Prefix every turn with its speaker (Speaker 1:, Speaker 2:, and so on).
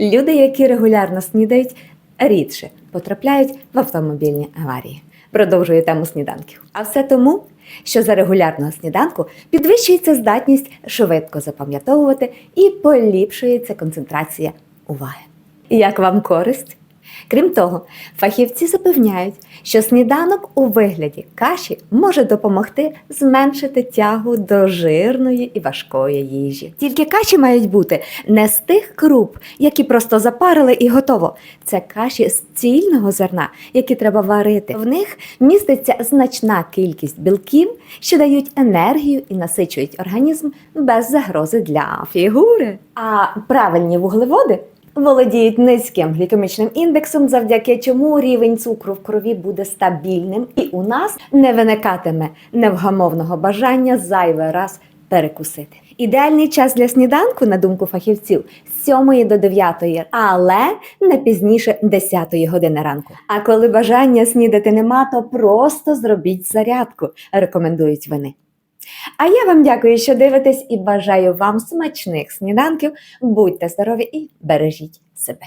Speaker 1: Люди, які регулярно снідають, рідше потрапляють в автомобільні аварії. Продовжую тему сніданків. А все тому, що за регулярного сніданку підвищується здатність швидко запам'ятовувати і поліпшується концентрація уваги. Як вам користь? Крім того, фахівці запевняють, що сніданок у вигляді каші може допомогти зменшити тягу до жирної і важкої їжі. Тільки каші мають бути не з тих круп, які просто запарили і готово. Це каші з цільного зерна, які треба варити. В них міститься значна кількість білків, що дають енергію і насичують організм без загрози для фігури. А правильні вуглеводи володіють низьким глікемічним індексом, завдяки чому рівень цукру в крові буде стабільним, і у нас не виникатиме невгамовного бажання зайвий раз перекусити. Ідеальний час для сніданку, на думку фахівців, з 7 до 9, але не пізніше 10 години ранку. А коли бажання снідати нема, то просто зробіть зарядку, рекомендують вони. А я вам дякую, що дивитесь, і бажаю вам смачних сніданків. Будьте здорові і бережіть себе.